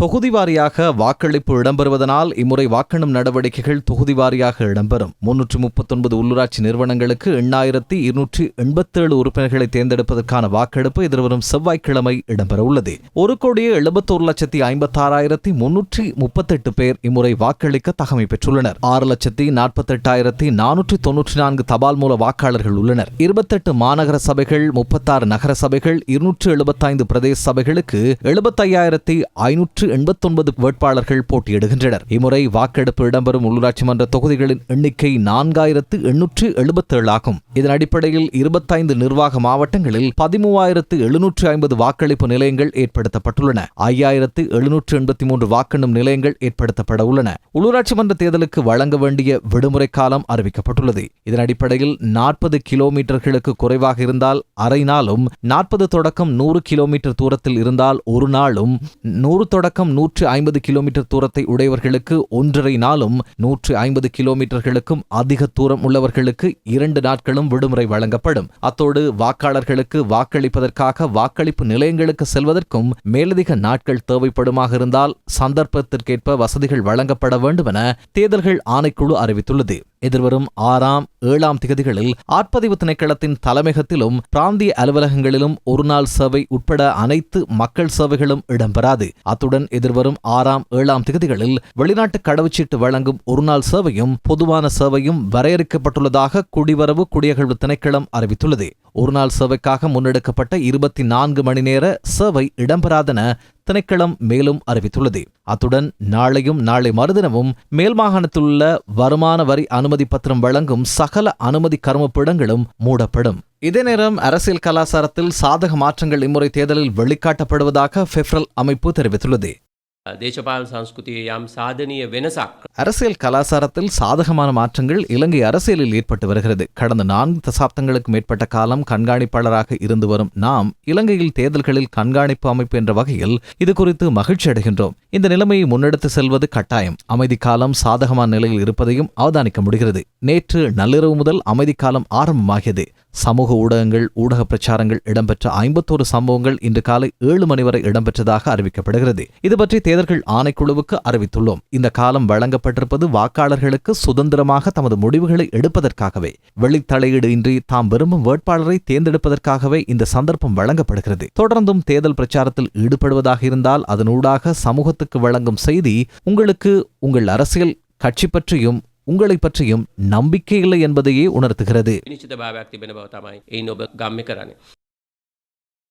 தொகுதி வாரியாக வாக்களிப்பு இடம்பெறுவதனால் இம்முறை வாக்கெண்ணும் நடவடிக்கைகள் தொகுதி வாரியாக இடம்பெறும். முன்னூற்று முப்பத்தொன்பது உள்ளூராட்சி நிறுவனங்களுக்கு எண்ணாயிரத்தி இருநூற்றி எண்பத்தேழு உறுப்பினர்களை தேர்ந்தெடுப்பதற்கான வாக்கெடுப்பு எதிர்வரும் செவ்வாய்க்கிழமை இடம்பெறவுள்ளது ஒரு கோடியே எழுபத்தோரு லட்சத்தி ஐம்பத்தாறாயிரத்தி முன்னூற்றி முப்பத்தெட்டு பேர் இம்முறை வாக்களிக்க தகமை பெற்றுள்ளனர். ஆறு லட்சத்தி நாற்பத்தெட்டாயிரத்தி நானூற்றி தொன்னூற்றி நான்கு தபால் மூல வாக்காளர்கள் உள்ளனர். இருபத்தெட்டு மாநகர சபைகள் முப்பத்தாறு நகர சபைகள் இருநூற்று எழுபத்தைந்து பிரதேச சபைகளுக்கு எழுபத்தையாயிரத்தி ஐநூற்று எண்பத்தொன்பது வேட்பாளர்கள் போட்டியிடுகின்றனர். இம்முறை வாக்கெடுப்பு இடம்பெறும் உள்ளூராட்சி மன்ற தொகுதிகளின் எண்ணிக்கை நான்காயிரத்து எண்ணூற்று எழுபத்தேழு ஆகும். இதன் அடிப்படையில் இருபத்தைந்து நிர்வாக மாவட்டங்களில் பதிமூவாயிரத்து எழுநூற்று ஐம்பது வாக்களிப்பு நிலையங்கள் ஏற்படுத்தப்பட்டுள்ளன. ஐயாயிரத்து எழுநூற்று எண்பத்தி மூன்று வாக்கெண்ணும் நிலையங்கள் ஏற்படுத்தப்பட உள்ளன. உள்ளூராட்சி மன்ற தேர்தலுக்கு வழங்க வேண்டிய விடுமுறை காலம் அறிவிக்கப்பட்டுள்ளது. இதன் அடிப்படையில் நாற்பது கிலோமீட்டர்களுக்கு குறைவாக இருந்தால் அரை நாளும் நாற்பது தொடக்கம் நூறு கிலோமீட்டர் தூரத்தில் இருந்தால் ஒரு நாளும் நூறு தொடக்கம் நூற்று ஐம்பது கிலோமீட்டர் தூரத்தை உடையவர்களுக்கு ஒன்றரை நாளும் நூற்று ஐம்பது கிலோமீட்டர்களுக்கும் அதிக தூரம் உள்ளவர்களுக்கு இரண்டு நாட்களும் விடுமுறை வழங்கப்படும். அத்தோடு வாக்காளர்களுக்கு வாக்களிப்பதற்காக வாக்களிப்பு நிலையங்களுக்கு செல்வதற்கும் மேலதிக நாட்கள் தேவைப்படுமாக இருந்தால் சந்தர்ப்பத்திற்கேற்ப வசதிகள் வழங்கப்பட வேண்டும் என தேர்தல்கள் ஆணைக்குழு அறிவித்துள்ளது. எதிர்வரும் ஆறாம் ஏழாம் திகதிகளில் ஆட்பதிவு திணைக்களத்தின் தலைமையகத்திலும் பிராந்திய அலுவலகங்களிலும் ஒருநாள் சேவை உட்பட அனைத்து மக்கள் சேவைகளும் இடம்பெறாது. அத்துடன் எதிர்வரும் ஆறாம் ஏழாம் திகதிகளில் வெளிநாட்டு கடவுச்சீட்டு வழங்கும் ஒருநாள் சேவையும் பொதுவான சேவையும் வரையறுக்கப்பட்டுள்ளதாக குடிவரவு குடியகழ்வு திணைக்களம் அறிவித்துள்ளது. ஒருநாள் சேவைக்காக முன்னெடுக்கப்பட்ட இருபத்தி நான்கு மணி நேர சேவை இடம்பெறாதென திணைக்களம் மேலும் அறிவித்துள்ளது. அத்துடன் நாளையும் நாளை மறுதினமும் மேல் மாகாணத்திலுள்ள வருமான வரி அனுமதி பத்திரம் வழங்கும் சகல அனுமதி கருமப்பிடங்களும் மூடப்படும். இதே நேரம் அரசியல் கலாச்சாரத்தில் சாதக மாற்றங்கள் இம்முறை தேர்தலில் வெளிக்காட்டப்படுவதாக ஃபெஃப்ரல் அமைப்பு தெரிவித்துள்ளது. දේශපාල සංස්කෘතිය යම් සාධනීය වෙනසක් அரசியல் கலாச்சாரத்தில் சாதகமான மாற்றங்கள் இலங்கை அரசியலில் ஏற்பட்டு வருகிறது கடந்த நான்கு தசாப்தங்களுக்கு மேற்பட்ட காலம் கண்காணிப்பாளராக இருந்து வரும் நாம் இலங்கையில் தேர்தல்களில் கண்காணிப்பு அமைப்பு என்ற வகையில் இது குறித்து மகிழ்ச்சி அடைகின்றோம் இந்த நிலைமையை முன்னெடுத்து செல்வது கட்டாயம் அமைதி காலம் சாதகமான நிலையில் இருப்பதையும் அவதானிக்க முடிகிறது நேற்று நள்ளிரவு முதல் அமைதி காலம் ஆரம்பமாகியது சமூக ஊடகங்கள் ஊடக பிரச்சாரங்கள் இடம்பெற்ற ஐம்பத்தோரு சம்பவங்கள் இன்று காலை ஏழு மணி வரை இடம்பெற்றதாக அறிவிக்கப்படுகிறது இது பற்றி தேர்தல்கள் ஆணைக்குழுவுக்கு அறிவித்துள்ளோம். இந்த காலம் வழங்கப்பட்டிருப்பது வாக்காளர்களுக்கு சுதந்திரமாக தமது முடிவுகளை எடுப்பதற்காகவே. வெளித்தலையீடு இன்றி தாம் விரும்பும் வேட்பாளரை தேர்ந்தெடுப்பதற்காகவே இந்த சந்தர்ப்பம் வழங்கப்படுகிறது. தொடர்ந்தும் தேர்தல் பிரச்சாரத்தில் ஈடுபடுவதாக இருந்தால் அதனூடாக சமூகத்துக்கு வழங்கும் செய்தி உங்களுக்கு உங்கள் அரசியல் கட்சி பற்றியும் உங்களை பற்றியும் நம்பிக்கை இல்லை என்பதையே உணர்த்துகிறது.